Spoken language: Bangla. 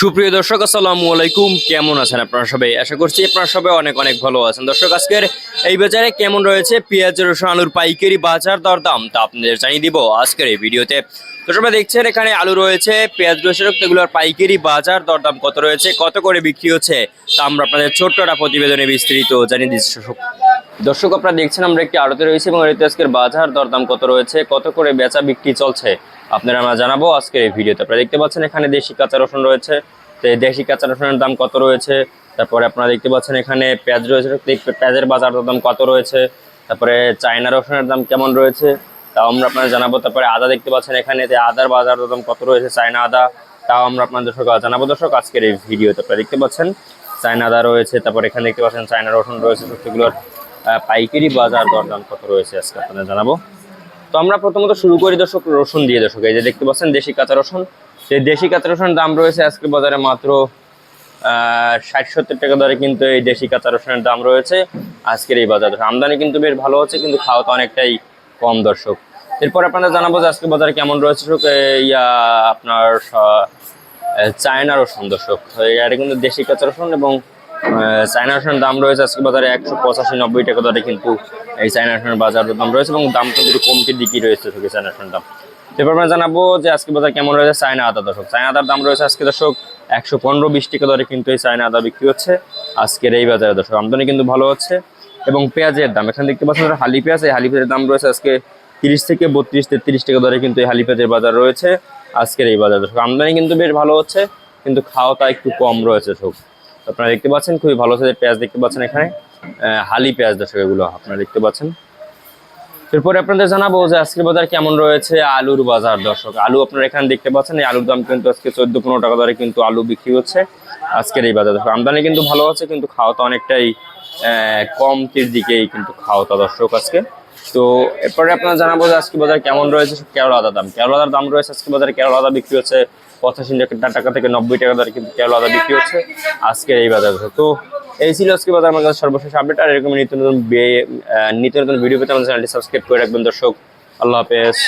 সুপ্রিয় দর্শক, আসসালামু আলাইকুম। কেমন আছেন আপনারা সবাই? আশা করছি আপনারা সবাই অনেক অনেক ভালো আছেন। দর্শক, আজকের এই বাজারে কেমন রয়েছে? পেঁয়াজ, রসুন, আলুর পাইকারি বাজার দরদাম তা আপনাদের জানিয়ে দিব আজকের এই ভিডিওতে। দর্শক আপনারা দেখছেন, এখানে আলু রয়েছে, পেঁয়াজ, রসুন, এগুলোর পাইকারি বাজার দরদাম কত রয়েছে, কত করে বিক্রি হচ্ছে, তা আমরা আপনাদের ছোট্ট একটা প্রতিবেদনে বিস্তারিত জানিয়ে দিচ্ছি। দর্শক। আপনারা দেখছেন আমরা একটি আড়তে রয়েছে এবং এতে আজকের বাজার দরদাম কত রয়েছে, কত করে বেচা বিক্রি চলছে, আপনারা আমরা জানাব আজকের এই ভিডিওতে আপনারা দেখতে পাচ্ছেন এখানে দেশি কাঁচা রসুন রয়েছে, তো এই দেশি কাঁচা রসুনের দাম কত রয়েছে, তারপরে আপনারা দেখতে পাচ্ছেন এখানে পেঁয়াজ রয়েছে পেঁয়াজের বাজার দাম কত রয়েছে, তারপরে চায়না রসুনের দাম কেমন রয়েছে, তাও আমরা আপনারা জানাব তারপরে আদা দেখতে পাচ্ছেন এখানে আদার বাজার দাম কত রয়েছে, চায়না আদা, তাও আমরা আপনাদের দর্শক জানাব দর্শক, আজকের এই ভিডিওতে আপনারা দেখতে পাচ্ছেন, চায়না আদা রয়েছে, তারপর এখানে দেখতে পাচ্ছেন চায়না রসুন রয়েছে সেগুলোর পাইকারি বাজার দরদাম কত রয়েছে আজকে আপনাদের জানাব। তো আমরা প্রথমত শুরু করি দর্শক, রসুন দিয়ে দর্শক, এই যে দেখতে পাচ্ছেন দেশি কাঁচা রসুন। সেই দেশি কাঁচা রসুনের দাম রয়েছে আজকে বাজারে মাত্র ষাট সত্তর টাকা দরে কিন্তু এই দেশি কাঁচা রসুনের দাম রয়েছে আজকের এই বাজারে। আমদানি কিন্তু বেশ ভালো হচ্ছে, কিন্তু খাওয়া তো অনেকটাই কম দর্শক। এরপর আপনাদের জানাব যে আজকে বাজারে কেমন রয়েছে ইয়া, আপনার চায়না রসুন দর্শক। এটা কিন্তু দেশি কাঁচা রসুন এবং চায়না দাম রয়েছে আজকে বাজারে একশো পঁচাশি নব্বই টাকা দরে কিন্তু এই চায়না বাজার দাম রয়েছে এবং দাম কিন্তু একটু কমতির দিকেই রয়েছে থেকে দাম। এরপর আমরা জানাব যে আজকে বাজার কেমন রয়েছে চায়না আদা দর্শক। চায়না আদার দাম রয়েছে আজকে দর্শক একশো পনেরো বিশ টাকা দরে কিন্তু এই চায়না আদা বিক্রি হচ্ছে আজকের এই বাজারে দর্শক। আমদানি কিন্তু ভালো হচ্ছে এবং পেঁয়াজের দাম, এখানে দেখতে পাচ্ছেন হালি পেঁয়াজ, এই হালি পেঁয়াজের দাম রয়েছে আজকে তিরিশ থেকে বত্রিশ, তেত্রিশ টাকা দরে কিন্তু এই হালি পেঁয়াজের বাজার রয়েছে আজকের এই বাজার দর্শক। আমদানি কিন্তু বেশ ভালো হচ্ছে, কিন্তু খাওয়াটা একটু কম রয়েছে সব আপনারা দেখতে পাচ্ছেন খুবই ভালো সাইজের পেঁয়াজ দেখতে পাচ্ছেন এখানে। হালি পেঁয়াজ দর্শক এগুলো আপনারা দেখতে পাচ্ছেন। এরপরে আপনাদের জানাব যে আজকের বাজার কেমন রয়েছে আলুর বাজার দর্শক। আলু আপনারা এখানে দেখতে পাচ্ছেন এই আলুর দাম কিন্তু আজকে চোদ্দ পনেরো টাকা দরে কিন্তু আলু বিক্রি হচ্ছে আজকের এই বাজার। দর্শক আমদানি কিন্তু ভালো আছে কিন্তু খাওয়াটা অনেকটাই আহ, কমতির দিকেই কিন্তু খাওয়াটা দর্শক আজকে। তো এরপরে আপনার জানাব যে আজকে বাজার কেমন রয়েছে কেরলা আদা দাম। কেরলা আদার দাম রয়েছে, আজকে বাজারে কেরলা আদা বিক্রি হচ্ছে পঁচাশি টাকা থেকে নব্বই টাকা দরে কিন্তু কেরলা আদা বিক্রি হচ্ছে আজকের এই বাজার। তো এই ছিল আজকে বাজার আমার কাছে সর্বশেষ আপডেট। আর এরকম নিত্য নতুন নিত্য নতুন ভিডিও পেতে আমাদের চ্যানেলটি সাবস্ক্রাইব করে রাখবেন, দর্শক। আল্লাহ হাফেজ।